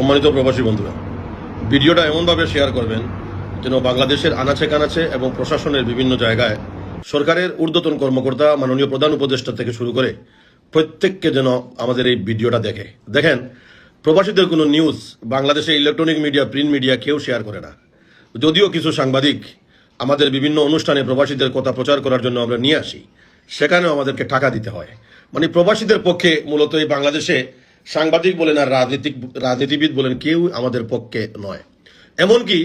সম্মানিত প্রবাসী বন্ধুরা, ভিডিওটা এমনভাবে শেয়ার করবেন যেন বাংলাদেশের আনাচে কানাচে এবং প্রশাসনের বিভিন্ন জায়গায় সরকারের ঊর্ধ্বতন কর্মকর্তা, মাননীয় প্রধান উপদেষ্টা থেকে শুরু করে প্রত্যেককে যেন আমাদের এই ভিডিওটা দেখে। দেখেন, প্রবাসীদের কোনো নিউজ বাংলাদেশে ইলেকট্রনিক মিডিয়া, প্রিন্ট মিডিয়া কেউ শেয়ার করে না। যদিও কিছু সাংবাদিক আমাদের বিভিন্ন অনুষ্ঠানে প্রবাসীদের কথা প্রচার করার জন্য আমরা নিয়ে আসি, সেখানেও আমাদেরকে টাকা দিতে হয়। মানে প্রবাসীদের পক্ষে মূলত এই বাংলাদেশে সাংবাদিক বলেন আর রাজনীতিক, রাজনীতিবিদ বলেন কেউ আমাদের পক্ষে নয়। এমনকি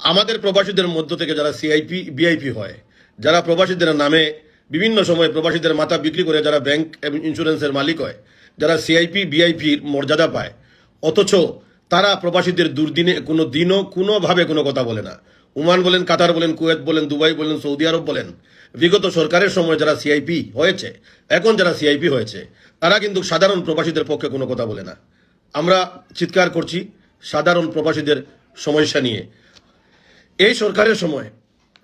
আমাদের প্রবাসীদের মধ্য থেকে যারা সিআইপি বিআইপি হয়, যারা প্রবাসীদের নামে বিভিন্ন সময় প্রবাসীদের মাথা বিক্রি করে যারা ব্যাংক ইন্স্যুরেন্সের মালিক হয়, যারা সিআইপি বিআইপির মর্যাদা পায়, অথচ তারা প্রবাসীদের দুর্দিনে কোনো দিনও কোনোভাবে কোনো কথা বলে না। ওমান বলেন, কাতার বলেন, কুয়েত বলেন, দুবাই বলেন, সৌদি আরব বলেন, বিগত সরকারের সময় যারা সিআইপি হয়েছে, এখন যারা সিআইপি হয়েছে, তারা কিন্তু সাধারণ প্রবাসীদের পক্ষে কোনো কথা বলে না। আমরা চিৎকার করছি সাধারণ প্রবাসীদের সমস্যা নিয়ে। এই সরকারের সময়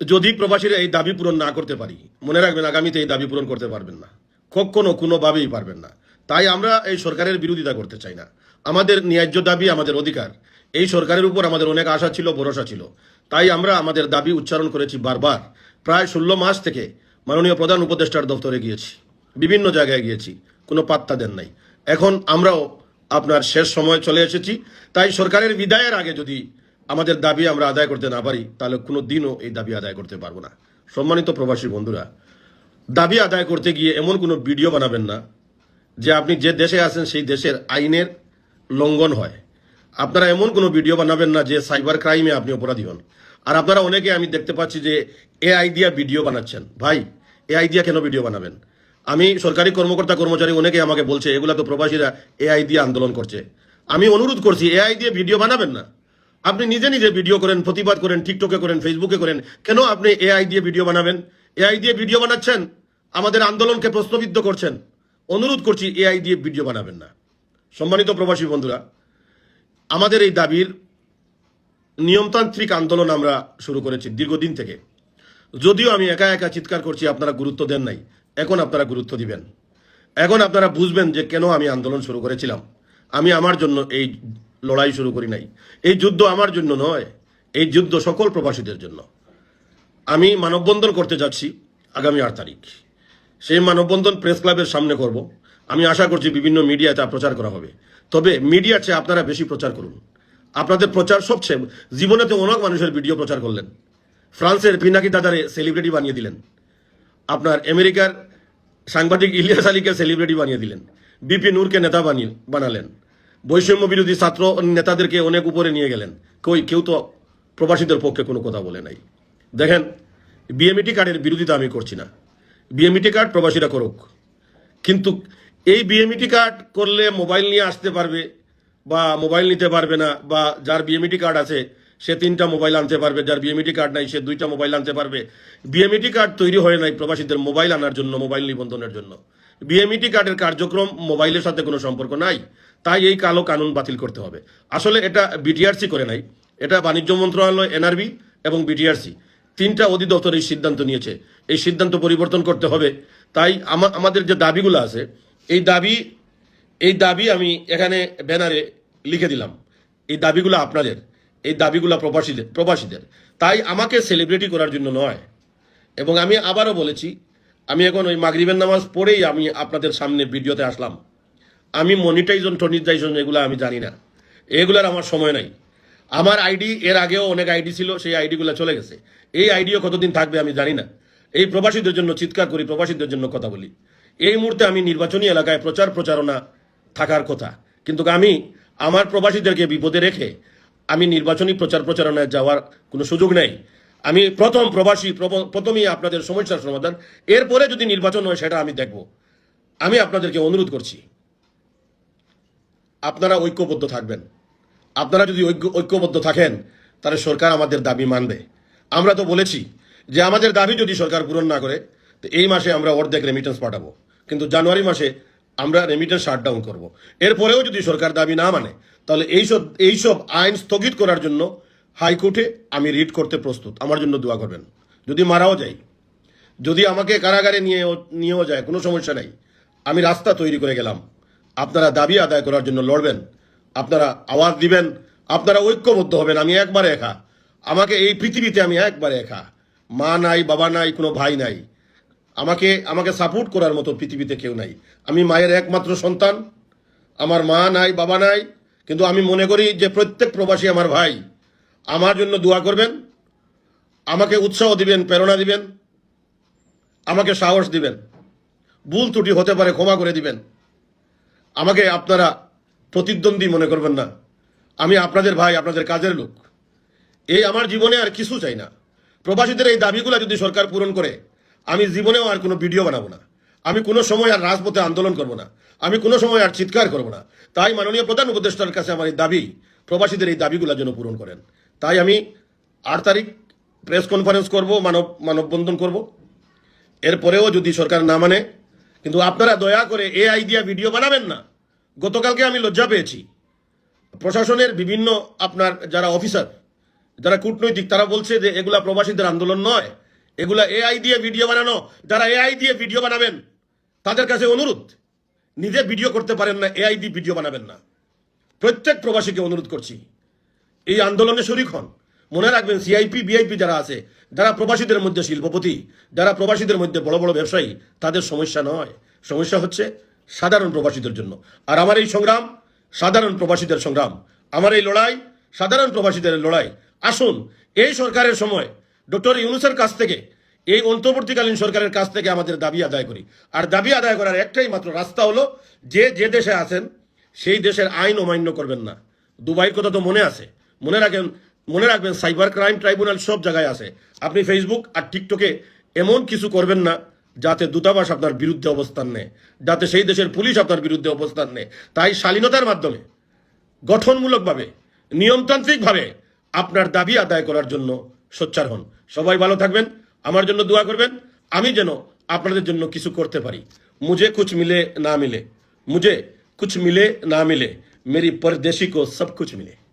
যদি প্রবাসীরা এই দাবি পূরণ না করতে পারি, মনে রাখবেন, আগামীতে এই দাবি পূরণ করতে পারবেন না। কখনো, কোনোভাবেই পারবেন না। তাই আমরা এই সরকারের বিরোধিতা করতে চাই না। আমাদের ন্যায্য দাবি, আমাদের অধিকার, এই সরকারের উপর আমাদের অনেক আশা ছিল, ভরসা ছিল। তাই আমরা আমাদের দাবি উচ্চারণ করেছি বারবার। প্রায় ষোলো মাস থেকে মাননীয় প্রধান উপদেষ্টার দপ্তরে গিয়েছি। বিভিন্ন জায়গায় গিয়েছি। কোনো পাত্তা দেন নাই। এখন আমরাও আপনার শেষ সময় চলে এসেছি। তাই সরকারের বিদায়ের আগে যদি আমাদের দাবি আমরা আদায় করতে না পারি, তাহলে কোনো দিনও এই দাবি আদায় করতে পারব না। সম্মানিত প্রবাসী বন্ধুরা, দাবি আদায় করতে গিয়ে এমন কোনো ভিডিও বানাবেন না যে আপনি যে দেশে আছেন, সেই দেশের আইনের লঙ্ঘন হয়। আপনারা এমন কোনো ভিডিও বানাবেন না যে সাইবার ক্রাইমে আপনি অপরাধী হন। আর আপনারা অনেকে আমি দেখতে পাচ্ছি যে এ আইডিয়া ভিডিও বানাচ্ছেন। ভাই এ আইডিয়া কেন ভিডিও বানাবেন? আমি সরকারি কর্মকর্তা, কর্মচারী অনেকে আমাকে বলছে এগুলা তো প্রবাসীরা এআই দিয়ে আন্দোলন করছে। আমি অনুরোধ করছি, এআই দিয়ে ভিডিও বানাবেন না। আপনি নিজে নিজে ভিডিও করেন, প্রতিবাদ করেন, টিকটকে করেন, ফেসবুকে করেন। কেন আপনি এআই দিয়ে ভিডিও বানাবেন? এআই দিয়ে ভিডিও বানাচ্ছেন? আমাদের আন্দোলনকে প্রশ্নবিদ্ধ করছেন। অনুরোধ করছি, এআই দিয়ে ভিডিও বানাবেন না। সম্মানিত প্রবাসী বন্ধুরা আমাদের এই দাবির নিয়মতান্ত্রিক আন্দোলন আমরা শুরু করেছি দীর্ঘদিন থেকে। যদিও আমি একা একা চিৎকার করছি, আপনারা গুরুত্ব দেন নাই। এখন আপনারা গুরুত্ব দিবেন। এখন আপনারা বুঝবেন যে কেন আমি আন্দোলন শুরু করেছিলাম। আমি আমার জন্য এই লড়াই শুরু করি নাই। এই যুদ্ধ আমার জন্য নয়, এই যুদ্ধ সকল প্রবাসীদের জন্য। আমি মানববন্ধন করতে যাচ্ছি আগামী আট তারিখ। সেই মানববন্ধন প্রেস ক্লাবের সামনে করব। আমি আশা করছি বিভিন্ন মিডিয়াতে প্রচার করা হবে। তবে মিডিয়ার চেয়ে আপনারা বেশি প্রচার করুন। আপনাদের প্রচার সবচেয়ে জীবনেতে অনেক মানুষের ভিডিও প্রচার করলেন। ফ্রান্সের পিনাকি দাদারে সেলিব্রিটি বানিয়ে দিলেন। আপনার আমেরিকার সাংবাদিক ইলিয়াস আলীকে সেলিব্রিটি বানিয়ে দিলেন। বিপি নূরকে নেতা বানিয়ে, বানালেন। বৈষম্য বিরোধী ছাত্র নেতাদেরকে অনেক উপরে নিয়ে গেলেন। কই, কেউ তো প্রবাসীদের পক্ষে কোনো কথা বলে নাই। দেখেন বিএমইটি কার্ডের বিরোধিতা আমি করছি না। বিএমইটি কার্ড প্রবাসীরা করুক। কিন্তু এই বিএমইটি কার্ড করলে মোবাইল নিয়ে আসতে পারবে বা মোবাইল নিতে পারবে না, বা যার বিএমইটি কার্ড আছে, সে তিনটা মোবাইল আনতে পারবে, যার বিএমইটি কার্ড নাই, সে দুইটা মোবাইল আনতে পারবে। বিএমইটি কার্ড তৈরি হয় নাই প্রবাসীদের মোবাইল আনার জন্য মোবাইল নিবন্ধনের জন্য। বিএমইটি কার্ডের কার্যক্রম মোবাইলের সাথে কোনো সম্পর্ক নাই, তাই এই কালো কানুন বাতিল করতে হবে। আসলে এটা বিটিআরসি করে নাই, এটা বাণিজ্য মন্ত্রণালয় এনআরবি এবং বিটিআরসি তিনটা অধিদপ্তর এই সিদ্ধান্ত নিয়েছে। এই সিদ্ধান্ত পরিবর্তন করতে হবে। তাই আমাদের যে দাবিগুলো আছে এই দাবি এই দাবি আমি এখানে ব্যানারে লিখে দিলাম। এই দাবিগুলো আপনাদের, এই দাবিগুলো প্রবাসীদের প্রবাসীদের। তাই আমাকে সেলিব্রিটি করার জন্য নয়। এবং আমি আবারও বলেছি, আমি এখন ওই মাগরিবের নামাজ পড়েই আমি আপনাদের সামনে ভিডিওতে আসলাম। আমি মনিটাইজন টনিটাইজন এগুলো আমি জানি না। এগুলার আমার সময় নাই। আমার আইডি, এর আগেও অনেক আইডি ছিল, সেই আইডিগুলো চলে গেছে। এই আইডিও কতদিন থাকবে আমি জানি না। এই প্রবাসীদের জন্য চিৎকার করি, প্রবাসীদের জন্য কথা বলি। এই মুহূর্তে আমি নির্বাচনী এলাকায় প্রচার প্রচারণা থাকার কথা। কিন্তু আমি, আমার প্রবাসীদেরকে বিপদে রেখে আমি নির্বাচনী প্রচার প্রচারণায় যাওয়ার কোনো সুযোগ নেই। আমি প্রথম প্রবাসী, প্রব- প্রথমেই আপনাদের সমস্যার সমাধান। এরপরে যদি নির্বাচন হয়, সেটা আমি দেখব। আমি আপনাদেরকে অনুরোধ করছি, আপনারা ঐক্যবদ্ধ থাকবেন। আপনারা যদি ঐক্য, ঐক্যবদ্ধ থাকেন, তাহলে সরকার আমাদের দাবি মানবে। আমরা তো বলেছি যে আমাদের দাবি যদি সরকার পূরণ না করে, তো এই মাসে আমরা অর্ধেক রেমিটেন্স পাঠাবো। কিন্তু জানুয়ারি মাসে আমরা রেমিটেন্স শাটডাউন করব। এরপরেও যদি সরকার দাবি না মানে তাহলে এইসব এইসব আইন স্থগিত করার জন্য হাইকোর্টে আমি রিট করতে প্রস্তুত। আমার জন্য দোয়া করবেন। যদি মারাও যাই যদি আমাকে কারাগারে নিয়ে, নিয়েও যায়, কোনো সমস্যা নাই। আমি রাস্তা তৈরি করে গেলাম। আপনারা দাবি আদায় করার জন্য লড়বেন। আপনারা আওয়াজ দিবেন। আপনারা ঐক্যবদ্ধ হবেন। আমি একবারে একা। আমাকে এই পৃথিবীতে আমি একবারে একা। মা নাই, বাবা নাই, কোনো ভাই নাই। আমাকে আমাকে সাপোর্ট করার মতো পৃথিবীতে কেউ নাই। আমি মায়ের একমাত্র সন্তান, আমার মা নাই, বাবা নাই, কিন্তু আমি মনে করি যে প্রত্যেক প্রবাসী আমার ভাই। আমার জন্য দোয়া করবেন, আমাকে উৎসাহ দিবেন, প্রেরণা দিবেন, আমাকে সাহস দিবেন, ভুল ত্রুটি হতে পারে ক্ষমা করে দিবেন। আমাকে আপনারা প্রতিদ্বন্দ্বী মনে করবেন না। আমি আপনাদের ভাই, আপনাদের কাজের লোক। এই আমার জীবনে আর কিছু চাই না। প্রবাসীদের এই দাবিগুলো যদি সরকার পূরণ করে আমি জীবনেও আর কোনো ভিডিও বানাবো না। আমি কোনো সময় আর রাজপথে আন্দোলন করব না। আমি কোনো সময় আর চিৎকার করব না। তাই মাননীয় প্রধান উপদেষ্টার কাছে আমার এই দাবি, প্রবাসীদের এই দাবিগুলো যেন পূরণ করেন। তাই আমি আট তারিখ প্রেস কনফারেন্স করব, মানব মানববন্ধন করব। এরপরেও যদি সরকার না মানে কিন্তু আপনারা দয়া করে এ আইডিয়া ভিডিও বানাবেন না। গতকালকে আমি লজ্জা পেয়েছি। প্রশাসনের বিভিন্ন আপনার যারা অফিসার, যারা কূটনৈতিক, তারা বলছে যে এগুলা প্রবাসীদের আন্দোলন নয়। এগুলা এআই দিয়ে ভিডিও বানানো। যারা এআই দিয়ে ভিডিও বানাবেন, তাদের কাছে অনুরোধ, নিজে ভিডিও করতে পারেন না এআই দিয়ে ভিডিও বানাবেন না। প্রত্যেক প্রবাসীকে অনুরোধ করছি, এই আন্দোলনে শরিক হন। মনে রাখবেন সিআইপি বিআইপি যারা আছে, যারা প্রবাসীদের মধ্যে শিল্পপতি, যারা প্রবাসীদের মধ্যে বড় বড় ব্যবসায়ী, তাদের সমস্যা নয়। সমস্যা হচ্ছে সাধারণ প্রবাসীদের জন্য। আর আমার এই সংগ্রাম, সাধারণ প্রবাসীদের সংগ্রাম। আমার এই লড়াই, সাধারণ প্রবাসীদের লড়াই। আসুন, এই সরকারের সময় ডক্টর ইউনুসের কাছ থেকে, এই অন্তর্বর্তীকালীন সরকারের কাছ থেকে আমাদের দাবি আদায় করি। আর দাবি আদায় করার একটাই মাত্র রাস্তা হলো, যে যে দেশে আছেন, সেই দেশের আইন অমান্য করবেন না। দুবাইয়ের কথা তো মনে আছে। মনে রাখেন, মনে রাখবেন, সাইবার ক্রাইম ট্রাইব্যুনাল সব জায়গায় আছে। আপনি ফেসবুক আর টিকটকে এমন কিছু করবেন না, যাতে দূতাবাস আপনার বিরুদ্ধে অবস্থান নেয়, যাতে সেই দেশের পুলিশ আপনার বিরুদ্ধে অবস্থান নেয়। তাই শালীনতার মাধ্যমে, গঠনমূলকভাবে, নিয়মতান্ত্রিকভাবে আপনার দাবি আদায় করার জন্য সোচ্চার হন। সবাই ভালো থাকবেন, আমার জন্য দোয়া করবেন। আমি যেন আপনাদের জন্য কিছু করতে পারি। মুঝে কুচ মিলে না মিলে। মুঝে কুচ মিলে না মিলে। মেরি পরদেশি কো সব কুচ মিলে।